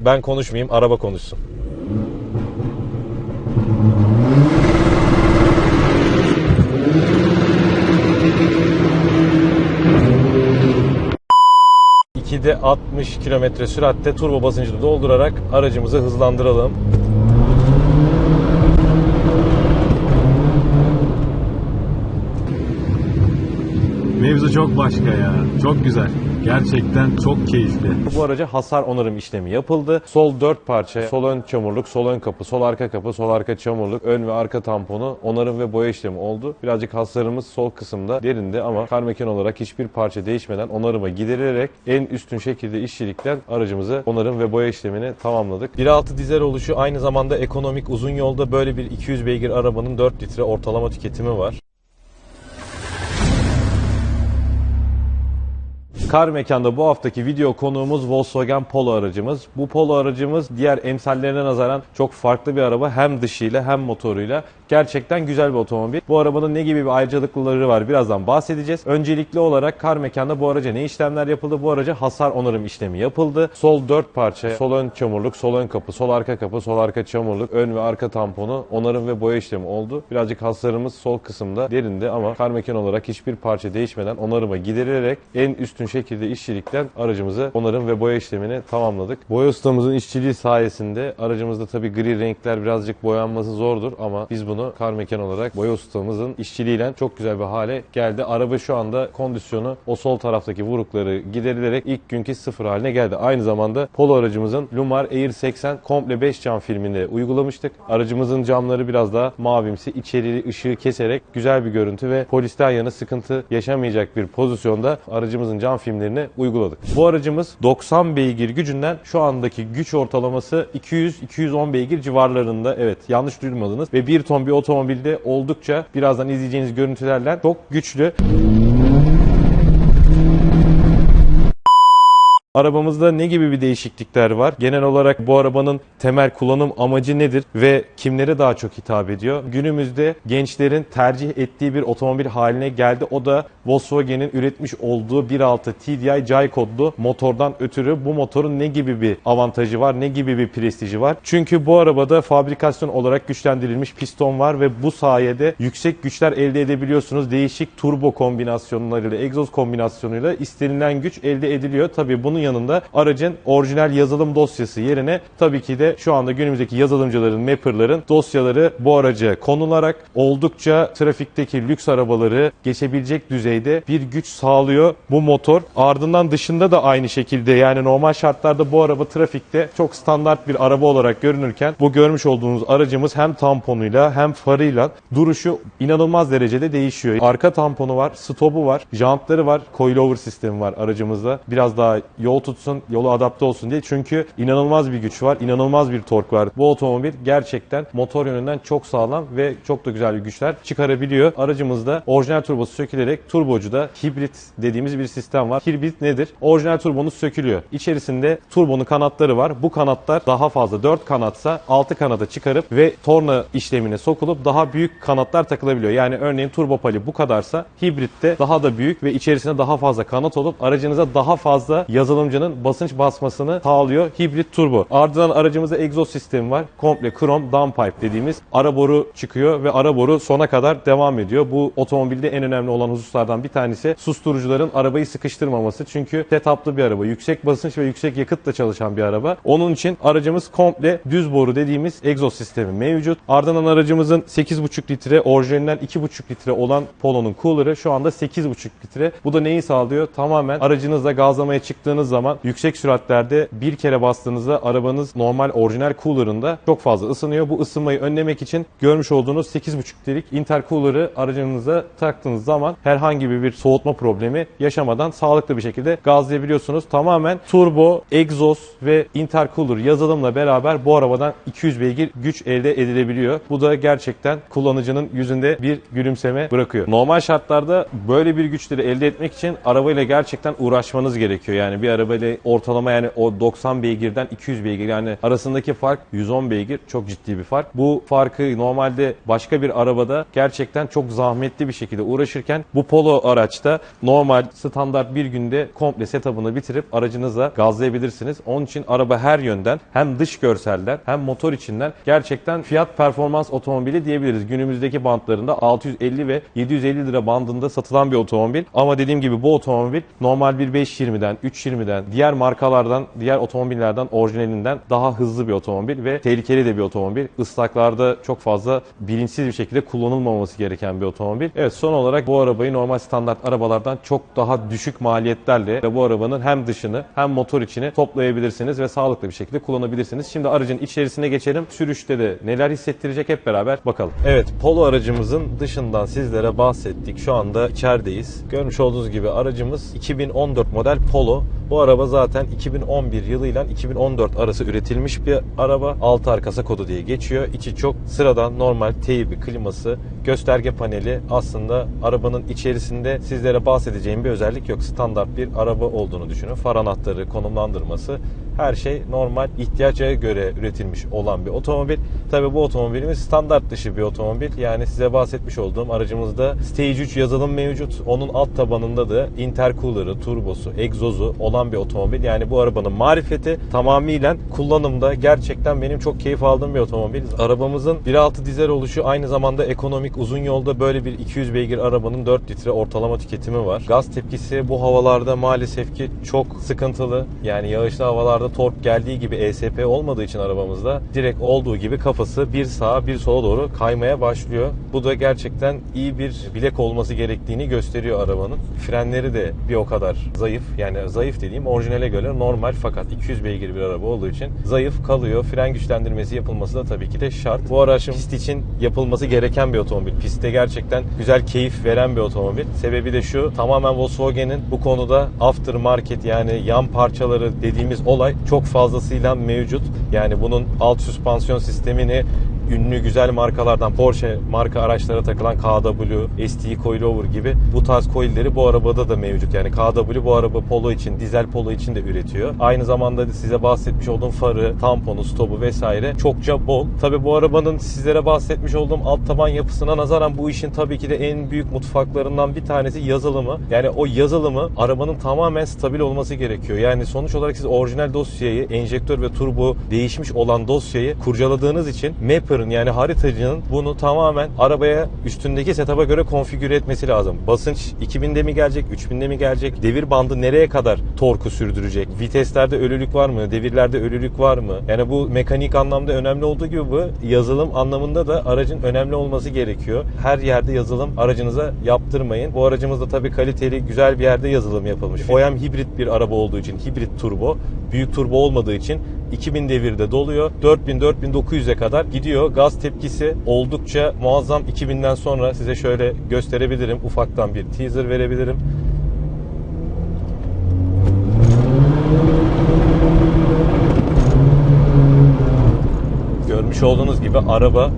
Ben konuşmayayım, araba konuşsun. de 60 km süratte turbo basıncını doldurarak aracımızı hızlandıralım. Mevzu çok başka ya. Çok güzel. Gerçekten çok keyifli. Bu araca hasar onarım işlemi yapıldı. Sol 4 parça, sol ön çamurluk, sol ön kapı, sol arka kapı, sol arka çamurluk, ön ve arka tamponu onarım ve boya işlemi oldu. Birazcık hasarımız sol kısımda derindi ama kar mekan olarak hiçbir parça değişmeden onarıma giderilerek en üstün şekilde işçilikten aracımızı onarım ve boya işlemini tamamladık. 1.6 dizel oluşu aynı zamanda ekonomik uzun yolda böyle bir 200 beygir arabanın 4 litre ortalama tüketimi var. Kar Mekan'da bu haftaki video konuğumuz Volkswagen Polo aracımız. Bu Polo aracımız diğer emsallerine nazaran çok farklı bir araba. Hem dışıyla hem motoruyla. Gerçekten güzel bir otomobil. Bu arabanın ne gibi bir ayrıcalıkları var birazdan bahsedeceğiz. Öncelikli olarak Kar Mekan'da bu araca ne işlemler yapıldı? Bu araca hasar onarım işlemi yapıldı. Sol 4 parça, sol ön çamurluk, sol ön kapı, sol arka kapı, sol arka çamurluk, ön ve arka tamponu onarım ve boya işlemi oldu. Birazcık hasarımız sol kısımda derindi ama Kar Mekan olarak hiçbir parça değişmeden onarıma giderilerek en üstün şekilde işçilikten aracımızı onarım ve boya işlemini tamamladık. Boya ustamızın işçiliği sayesinde aracımızda tabii gri renkler birazcık boyanması zordur ama biz bunu kar mekan olarak boya ustamızın işçiliğiyle çok güzel bir hale geldi. Araba şu anda kondisyonu o sol taraftaki vurukları giderilerek ilk günkü sıfır haline geldi. Aynı zamanda Polo aracımızın Lumar Air 80 komple 5 cam filmini uygulamıştık. Aracımızın camları biraz daha mavimsi, içerili ışığı keserek güzel bir görüntü ve polisten yana sıkıntı yaşamayacak bir pozisyonda aracımızın cam filmlerini uyguladık. Bu aracımız 90 beygir gücünden şu andaki güç ortalaması 200-210 beygir civarlarında. Evet yanlış duymadınız ve 1 ton bir otomobilde oldukça birazdan izleyeceğiniz görüntülerle çok güçlü. Arabamızda ne gibi bir değişiklikler var? Genel olarak bu arabanın temel kullanım amacı nedir ve kimlere daha çok hitap ediyor? Günümüzde gençlerin tercih ettiği bir otomobil haline geldi. O da Volkswagen'in üretmiş olduğu 1.6 TDI Jai kodlu motordan ötürü bu motorun ne gibi bir avantajı var, ne gibi bir prestiji var? Çünkü bu arabada fabrikasyon olarak güçlendirilmiş piston var ve bu sayede yüksek güçler elde edebiliyorsunuz. Değişik turbo kombinasyonlarıyla, egzoz kombinasyonuyla istenilen güç elde ediliyor. Tabii bunun yanında aracın orijinal yazılım dosyası yerine tabii ki de şu anda günümüzdeki yazılımcıların, mapperların dosyaları bu araca konularak oldukça trafikteki lüks arabaları geçebilecek düzeyde bir güç sağlıyor bu motor. Ardından dışında da aynı şekilde yani normal şartlarda bu araba trafikte çok standart bir araba olarak görünürken bu görmüş olduğunuz aracımız hem tamponuyla hem farıyla duruşu inanılmaz derecede değişiyor. Arka tamponu var, stopu var, jantları var, coilover sistemi var aracımızda. Biraz daha yol tutsun, yolu adapte olsun diye. Çünkü inanılmaz bir güç var, inanılmaz bir tork var. Bu otomobil gerçekten motor yönünden çok sağlam ve çok da güzel bir güçler çıkarabiliyor. Aracımızda orijinal turbosu sökülerek turbocuda hibrit dediğimiz bir sistem var. Hibrit nedir? Orijinal turbonuz sökülüyor. İçerisinde turbonun kanatları var. Bu kanatlar daha fazla 4 kanatsa 6 kanata çıkarıp ve torna işlemine sokulup daha büyük kanatlar takılabiliyor. Yani örneğin turbo pali bu kadarsa hibritte daha da büyük ve içerisinde daha fazla kanat olup aracınıza daha fazla yazılımcının basınç basmasını sağlıyor hibrit turbo. Ardından aracımızda egzoz sistemi var. Komple krom downpipe dediğimiz ara boru çıkıyor ve ara boru sona kadar devam ediyor. Bu otomobilde en önemli olan hususlardan bir tanesi susturucuların arabayı sıkıştırmaması. Çünkü setuplı bir araba. Yüksek basınç ve yüksek yakıtla çalışan bir araba. Onun için aracımız komple düz boru dediğimiz egzoz sistemi mevcut. Ardından aracımızın 8,5 litre orijinalinden 2,5 litre olan Polo'nun cooler'ı şu anda 8,5 litre. Bu da neyi sağlıyor? Tamamen aracınızla gazlamaya çıktığınız zaman yüksek süratlerde bir kere bastığınızda arabanız normal orijinal cooler'ında çok fazla ısınıyor. Bu ısınmayı önlemek için görmüş olduğunuz 8,5 litrelik intercooler'ı aracınıza taktığınız zaman herhangi bir soğutma problemi yaşamadan sağlıklı bir şekilde gazlayabiliyorsunuz. Tamamen turbo, egzoz ve intercooler yazılımla beraber bu arabadan 200 beygir güç elde edilebiliyor. Bu da gerçekten kullanıcının yüzünde bir gülümseme bırakıyor. Normal şartlarda böyle bir güçleri elde etmek için arabayla gerçekten uğraşmanız gerekiyor. Yani bir arabayla ortalama yani o 90 beygirden 200 beygir yani arasındaki fark 110 beygir çok ciddi bir fark. Bu farkı normalde başka bir arabada gerçekten çok zahmetli bir şekilde uğraşırken bu Polo araçta normal standart bir günde komple setup'ını bitirip aracınıza gazlayabilirsiniz. Onun için araba her yönden hem dış görseller hem motor içinden gerçekten fiyat performans otomobili diyebiliriz. Günümüzdeki bantlarında 650 ve 750 lira bandında satılan bir otomobil. Ama dediğim gibi bu otomobil normal bir 520'den, 320'den, diğer markalardan, diğer otomobillerden orijinalinden daha hızlı bir otomobil ve tehlikeli de bir otomobil. Islaklarda çok fazla bilinçsiz bir şekilde kullanılmaması gereken bir otomobil. Evet son olarak bu arabayı normal standart arabalardan çok daha düşük maliyetlerle ve bu arabanın hem dışını hem motor içini toplayabilirsiniz ve sağlıklı bir şekilde kullanabilirsiniz. Şimdi aracın içerisine geçelim. Sürüşte de neler hissettirecek hep beraber bakalım. Evet Polo aracımızın dışından sizlere bahsettik. Şu anda içerideyiz. Görmüş olduğunuz gibi aracımız 2014 model Polo. Bu araba zaten 2011 yılıyla 2014 arası üretilmiş bir araba. Altı arkasa kodu diye geçiyor. İçi çok sıradan normal teybi, kliması, gösterge paneli aslında arabanın içerisinde sizlere bahsedeceğim bir özellik yok. Standart bir araba olduğunu düşünün. Far anahtarı, konumlandırması her şey normal ihtiyaca göre üretilmiş olan bir otomobil. Tabi bu otomobilimiz standart dışı bir otomobil. Yani size bahsetmiş olduğum aracımızda Stage 3 yazılım mevcut. Onun alt tabanında da intercooler'ı, turbosu, egzozu olan bir otomobil. Yani bu arabanın marifeti tamamıyla kullanımda gerçekten benim çok keyif aldığım bir otomobil. Arabamızın 1.6 dizel oluşu aynı zamanda ekonomik uzun yolda böyle bir 200 beygir arabanın 4 litre ortalama tüketimi var. Gaz tepkisi bu havalarda maalesef ki çok sıkıntılı. Yani yağışlı havalarda tork geldiği gibi ESP olmadığı için arabamızda direkt olduğu gibi kafası bir sağa bir sola doğru kaymaya başlıyor. Bu da gerçekten iyi bir bilek olması gerektiğini gösteriyor arabanın. Frenleri de bir o kadar zayıf. Yani zayıf dediğim orijinale göre normal fakat 200 beygir bir araba olduğu için zayıf kalıyor. Fren güçlendirmesi yapılması da tabii ki de şart. Bu araçın pist için yapılması gereken bir otomobil. Pistte gerçekten güzel keyif veren bir otomobil. Sebebi de şu tamamen Volkswagen'in bu konuda aftermarket yani yan parçaları dediğimiz olay çok fazlasıyla mevcut. Yani bunun alt süspansiyon sistemini ünlü güzel markalardan Porsche marka araçlara takılan KW, ST Coilover gibi bu tarz coilleri bu arabada da mevcut. Yani KW bu araba Polo için, dizel Polo için de üretiyor. Aynı zamanda da size bahsetmiş olduğum farı, tamponu, stopu vesaire çokça bol. Tabi bu arabanın sizlere bahsetmiş olduğum alt taban yapısına nazaran bu işin tabii ki de en büyük mutfaklarından bir tanesi yazılımı. Yani o yazılımı arabanın tamamen stabil olması gerekiyor. Yani sonuç olarak siz orijinal dosyayı, enjektör ve turbo değişmiş olan dosyayı kurcaladığınız için Mapper'ın yani haritacının bunu tamamen arabaya üstündeki setup'a göre konfigüre etmesi lazım. Basınç 2000'de mi gelecek, 3000'de mi gelecek? Devir bandı nereye kadar torku sürdürecek? Viteslerde ölülük var mı? Devirlerde ölülük var mı? Yani bu mekanik anlamda önemli olduğu gibi bu yazılım anlamında da aracın önemli olması gerekiyor. Her yerde yazılım aracınıza yaptırmayın. Bu aracımız da tabii kaliteli, güzel bir yerde yazılım yapılmış. OEM hibrit bir araba olduğu için hibrit turbo, büyük turbo olmadığı için 2000 devirde doluyor. 4000-4900'e kadar gidiyor. Gaz tepkisi oldukça muazzam. 2000'den sonra size şöyle gösterebilirim. Ufaktan bir teaser verebilirim. Görmüş olduğunuz gibi araba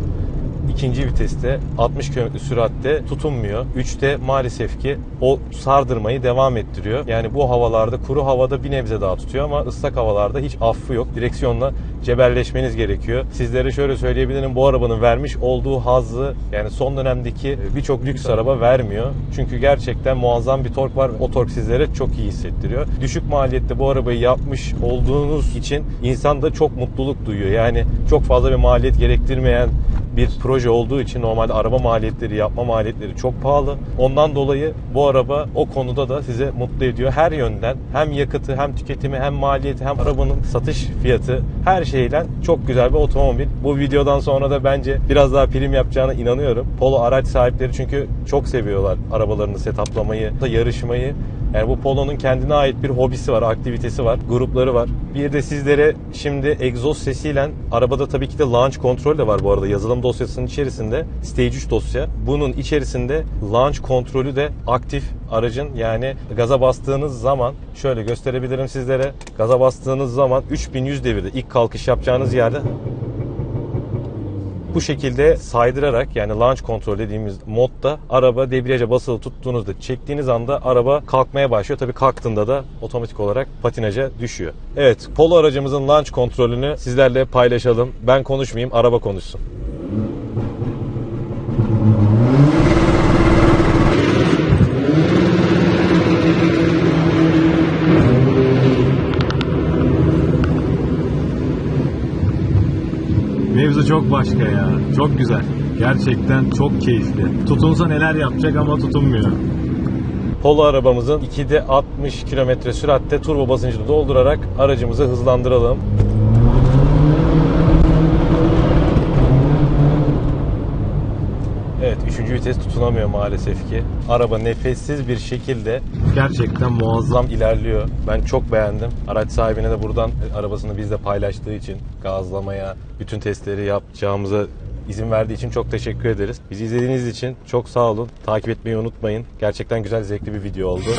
ikinci viteste 60 km süratte tutunmuyor. 3'te maalesef ki o sardırmayı devam ettiriyor. Yani bu havalarda kuru havada bir nebze daha tutuyor ama ıslak havalarda hiç affı yok. Direksiyonla cebelleşmeniz gerekiyor. Sizlere şöyle söyleyebilirim bu arabanın vermiş olduğu hazzı yani son dönemdeki birçok lüks araba vermiyor. Çünkü gerçekten muazzam bir tork var. O tork sizlere çok iyi hissettiriyor. Düşük maliyette bu arabayı yapmış olduğunuz için insan da çok mutluluk duyuyor. Yani çok fazla bir maliyet gerektirmeyen bir proje olduğu için normalde araba maliyetleri, yapma maliyetleri çok pahalı. Ondan dolayı bu araba o konuda da size mutlu ediyor. Her yönden hem yakıtı hem tüketimi hem maliyeti hem arabanın satış fiyatı her şeyle çok güzel bir otomobil. Bu videodan sonra da bence biraz daha prim yapacağına inanıyorum. Polo araç sahipleri çünkü çok seviyorlar arabalarını setaplamayı, yarışmayı. Yani bu Polo'nun kendine ait bir hobisi var, aktivitesi var, grupları var. Bir de sizlere şimdi egzoz sesiyle arabada tabii ki de launch kontrol de var bu arada yazılım dosyasının içerisinde. Stage 3 dosya. Bunun içerisinde launch kontrolü de aktif aracın yani gaza bastığınız zaman şöyle gösterebilirim sizlere. Gaza bastığınız zaman 3100 devirde ilk kalkış yapacağınız yerde Bu şekilde saydırarak yani launch kontrol dediğimiz modda araba debriyaja basılı tuttuğunuzda çektiğiniz anda araba kalkmaya başlıyor. Tabii kalktığında da otomatik olarak patinaja düşüyor. Evet Polo aracımızın launch kontrolünü sizlerle paylaşalım. Ben konuşmayayım araba konuşsun. Mevzu çok başka ya. Çok güzel. Gerçekten çok keyifli. Tutunsa neler yapacak ama tutunmuyor. Polo arabamızın 2'de 60 km süratte turbo basıncını doldurarak aracımızı hızlandıralım. Evet 3. vites tutunamıyor maalesef ki. Araba nefessiz bir şekilde Gerçekten muazzam. ilerliyor. Ben çok beğendim. Araç sahibine de buradan e, arabasını bizle paylaştığı için gazlamaya, bütün testleri yapacağımıza izin verdiği için çok teşekkür ederiz. Bizi izlediğiniz için çok sağ olun. Takip etmeyi unutmayın. Gerçekten güzel, zevkli bir video oldu.